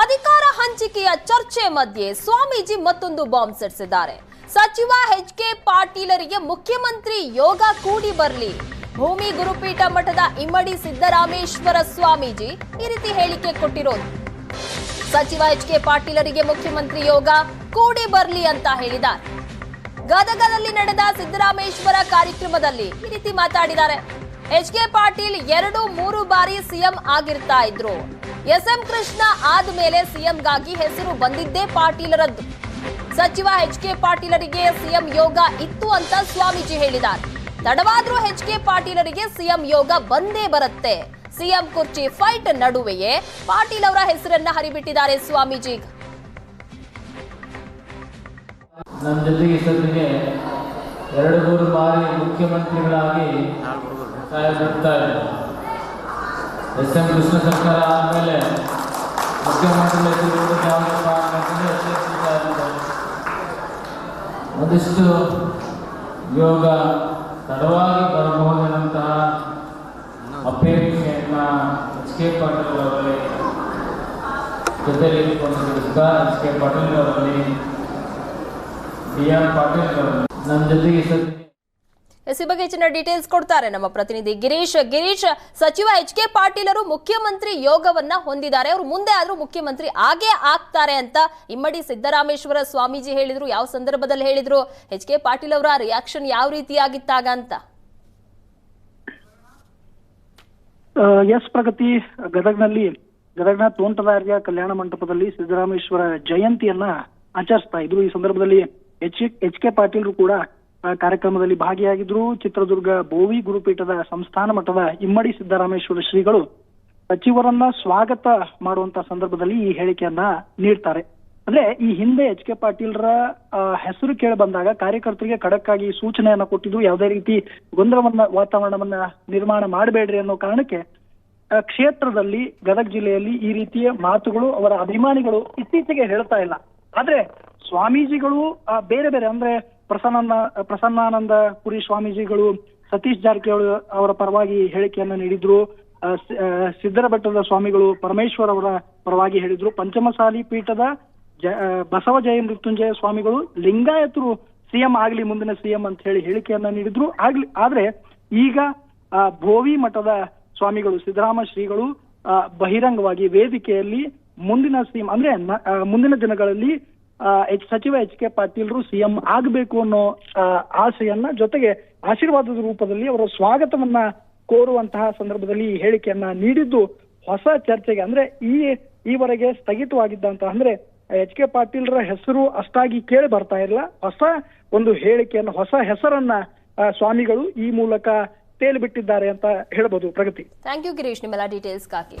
ಅಧಿಕಾರ ಹಂಚಿಕೆಯ ಚರ್ಚೆ ಮಧ್ಯೆ ಸ್ವಾಮೀಜಿ ಮತ್ತೊಂದು ಬಾಂಬ್ ಸಿಡಿಸಿದ್ದಾರೆ. ಸಚಿವ ಎಚ್ ಕೆ ಪಾಟೀಲರಿಗೆ ಮುಖ್ಯಮಂತ್ರಿ ಯೋಗ ಕೂಡಿ ಬರಲಿ. ಭೂಮಿ ಗುರುಪೀಠ ಮಠದ ಇಮ್ಮಡಿ ಸಿದ್ದರಾಮೇಶ್ವರ ಸ್ವಾಮೀಜಿ ಈ ರೀತಿ ಹೇಳಿಕೆ ಕೊಟ್ಟಿರೋದು. ಸಚಿವ ಎಚ್ ಕೆ ಪಾಟೀಲರಿಗೆ ಮುಖ್ಯಮಂತ್ರಿ ಯೋಗ ಕೂಡಿ ಬರಲಿ ಅಂತ ಹೇಳಿದ್ದಾರೆ. ಗದಗದಲ್ಲಿ ನಡೆದ ಸಿದ್ದರಾಮೇಶ್ವರ ಕಾರ್ಯಕ್ರಮದಲ್ಲಿ ಈ ರೀತಿ ಮಾತಾಡಿದ್ದಾರೆ. ಎಚ್ ಕೆ ಪಾಟೀಲ್ ಎರಡು ಮೂರು ಬಾರಿ ಸಿಎಂ ಆಗಿರ್ತಾ ಇದ್ರು. ಎಸ್ ಎಂ ಕೃಷ್ಣ ಆದ್ಮೇಲೆ ಸಿಎಂಗಾಗಿ ಹೆಸರು ಬಂದಿದ್ದೇ ಪಾಟೀಲರದ್ದು. ಸಚಿವ ಎಚ್ ಕೆ ಪಾಟೀಲರಿಗೆ ಸಿಎಂ ಯೋಗ ಇತ್ತು ಅಂತ ಸ್ವಾಮೀಜಿ ಹೇಳಿದ್ದಾರೆ. ತಡವಾದ್ರೂ ಎಚ್ ಕೆ ಪಾಟೀಲರಿಗೆ ಸಿಎಂ ಯೋಗ ಬಂದೇ ಬರುತ್ತೆ. ಸಿಎಂ ಕುರ್ಚಿ ಫೈಟ್ ನಡುವೆಯೇ ಪಾಟೀಲ್ ಅವರ ಹೆಸರನ್ನ ಹರಿಬಿಟ್ಟಿದ್ದಾರೆ ಸ್ವಾಮೀಜಿ ನಮ್ಮ ಜೊತೆಗೆ ಸದ್ಯಕ್ಕೆ ಎರಡು ಮೂರು ಬಾರಿ ಮುಖ್ಯಮಂತ್ರಿಗಳಾಗಿ ಎಸ್ ಎಂ ಕೃಷ್ಣ ಸರ್ಕಾರ ಆದಮೇಲೆ ಮುಖ್ಯಮಂತ್ರಿ ಒಂದಿಷ್ಟು ಯೋಗ ತಡವಾಗಿ ಬರಬಹುದಂತಹ ಅಪೇಕ್ಷೆಯನ್ನ ಎಚ್ ಕೆ ಪಾಟೀಲ್ ಅವರಲ್ಲಿ ಜೊತೆಲಿ ಇಟ್ಕೊಂಡಿದ್ದ ಎಚ್ ಕೆ ಪಾಟೀಲ್ ಅವರಲ್ಲಿ ಡಿ ಆರ್ ಪಾಟೀಲ್ ಅವರಲ್ಲಿ. ನಮ್ಮ ಜೊತೆಗೆ ಇಷ್ಟೊತ್ತಿಗೆ ಎಸ್ ಬಗ್ಗೆ ಹೆಚ್ಚಿನ ಡೀಟೇಲ್ಸ್ ಕೊಡ್ತಾರೆ ನಮ್ಮ ಪ್ರತಿನಿಧಿ ಗಿರೀಶ್. ಗಿರೀಶ್, ಸಚಿವ ಎಚ್ ಕೆ ಪಾಟೀಲರು ಮುಖ್ಯಮಂತ್ರಿ ಯೋಗವನ್ನ ಹೊಂದಿದ್ದಾರೆ. ಅವರು ಮುಂದೆ ಆದ್ರೂ ಮುಖ್ಯಮಂತ್ರಿ ಆಗೇ ಆಗ್ತಾರೆ ಅಂತ ಇಮ್ಮಡಿ ಸಿದ್ದರಾಮೇಶ್ವರ ಸ್ವಾಮೀಜಿ ಹೇಳಿದ್ರು. ಯಾವ ಸಂದರ್ಭದಲ್ಲಿ ಹೇಳಿದ್ರು? ಎಚ್ ಕೆ ಪಾಟೀಲ್ ಅವರ ರಿಯಾಕ್ಷನ್ ಯಾವ ರೀತಿಯಾಗಿತ್ತಾಗ ಅಂತ? ಎಸ್ ಪ್ರಗತಿ. ಗದಗ್ನಲ್ಲಿ, ಗದಗ್ನ ತೋಂಟದಾರ್ಯ ಕಲ್ಯಾಣ ಮಂಟಪದಲ್ಲಿ ಸಿದ್ದರಾಮೇಶ್ವರ ಜಯಂತಿಯನ್ನ ಆಚರಿಸ್ತಾ ಇದ್ರು. ಈ ಸಂದರ್ಭದಲ್ಲಿ ಎಚ್ ಎಚ್ ಕೆ ಪಾಟೀಲ್ರು ಕೂಡ ಕಾರ್ಯಕ್ರಮದಲ್ಲಿ ಭಾಗಿಯಾಗಿದ್ರು ಚಿತ್ರದುರ್ಗ ಬೋವಿ ಗುರುಪೀಠದ ಸಂಸ್ಥಾನ ಮಠದ ಇಮ್ಮಡಿ ಸಿದ್ದರಾಮೇಶ್ವರ ಶ್ರೀಗಳು ಸಚಿವರನ್ನ ಸ್ವಾಗತ ಮಾಡುವಂತ ಸಂದರ್ಭದಲ್ಲಿ ಈ ಹೇಳಿಕೆಯನ್ನ ನೀಡ್ತಾರೆ. ಅಂದ್ರೆ ಈ ಹಿಂದೆ ಎಚ್ ಕೆ ಪಾಟೀಲ್ರ ಹೆಸರು ಕೇಳಿ ಬಂದಾಗ ಕಾರ್ಯಕರ್ತರಿಗೆ ಖಡಕ್ಕಾಗಿ ಸೂಚನೆಯನ್ನ ಕೊಟ್ಟಿದ್ದು ಯಾವುದೇ ರೀತಿ ಗೊಂದಲವನ್ನ, ವಾತಾವರಣವನ್ನ ನಿರ್ಮಾಣ ಮಾಡಬೇಡ್ರಿ ಅನ್ನೋ ಕಾರಣಕ್ಕೆ ಕ್ಷೇತ್ರದಲ್ಲಿ ಗದಗ ಜಿಲ್ಲೆಯಲ್ಲಿ ಈ ರೀತಿಯ ಮಾತುಗಳು ಅವರ ಅಭಿಮಾನಿಗಳು ಇತ್ತೀಚೆಗೆ ಹೇಳ್ತಾ ಇಲ್ಲ. ಆದ್ರೆ ಸ್ವಾಮೀಜಿಗಳು ಬೇರೆ ಬೇರೆ, ಅಂದ್ರೆ ಪ್ರಸನ್ನ ಪ್ರಸನ್ನಾನಂದ ಪುರಿ ಸ್ವಾಮೀಜಿಗಳು, ಸತೀಶ್ ಜಾರಕಿಹೊಳಿ ಅವರ ಪರವಾಗಿ ಹೇಳಿಕೆಯನ್ನ ನೀಡಿದ್ರು. ಸಿದ್ದರ ಬೆಟ್ಟದ ಸ್ವಾಮಿಗಳು ಪರಮೇಶ್ವರ್ ಅವರ ಪರವಾಗಿ ಹೇಳಿದ್ರು. ಪಂಚಮಸಾಲಿ ಪೀಠದ ಜ ಬಸವ ಜಯ ಮೃತ್ಯುಂಜಯ ಸ್ವಾಮಿಗಳು ಲಿಂಗಾಯತರು ಸಿಎಂ ಆಗ್ಲಿ, ಮುಂದಿನ ಸಿಎಂ ಅಂತ ಹೇಳಿ ಹೇಳಿಕೆಯನ್ನ ನೀಡಿದ್ರು. ಆಗ್ಲಿ, ಆದ್ರೆ ಈಗ ಭೋವಿ ಮಠದ ಸ್ವಾಮಿಗಳು, ಸಿದ್ದರಾಮ ಶ್ರೀಗಳು ಬಹಿರಂಗವಾಗಿ ವೇದಿಕೆಯಲ್ಲಿ ಮುಂದಿನ ಸಿಎಂ ಅಂದ್ರೆ ಮುಂದಿನ ದಿನಗಳಲ್ಲಿ ಸಚಿವ ಎಚ್ ಕೆ ಪಾಟೀಲ್ರು ಸಿಎಂ ಆಗಬೇಕು ಅನ್ನೋ ಆಸೆಯನ್ನ ಜೊತೆಗೆ ಆಶೀರ್ವಾದದ ರೂಪದಲ್ಲಿ ಅವರ ಸ್ವಾಗತವನ್ನ ಕೋರುವಂತಹ ಸಂದರ್ಭದಲ್ಲಿ ಈ ಹೇಳಿಕೆಯನ್ನ ನೀಡಿದ್ದು ಹೊಸ ಚರ್ಚೆಗೆ ಅಂದ್ರೆ ಈ, ಈವರೆಗೆ ಸ್ಥಗಿತವಾಗಿದ್ದಂತ ಅಂದ್ರೆ ಎಚ್ ಕೆ ಪಾಟೀಲ್ರ ಹೆಸರು ಅಷ್ಟಾಗಿ ಕೇಳಿ ಬರ್ತಾ ಇಲ್ಲ ಹೊಸ ಒಂದು ಹೇಳಿಕೆಯನ್ನು, ಹೊಸ ಹೆಸರನ್ನ ಸ್ವಾಮಿಗಳು ಈ ಮೂಲಕ ತೇಲಿಬಿಟ್ಟಿದ್ದಾರೆ ಅಂತ ಹೇಳ್ಬೋದು ಪ್ರಗತಿ. ಥ್ಯಾಂಕ್ ಯು ಗಿರೀಶ್ ನಿಮ್ಮೆಲ್ಲ ಡೀಟೇಲ್ಸ್ಗಾಗಿ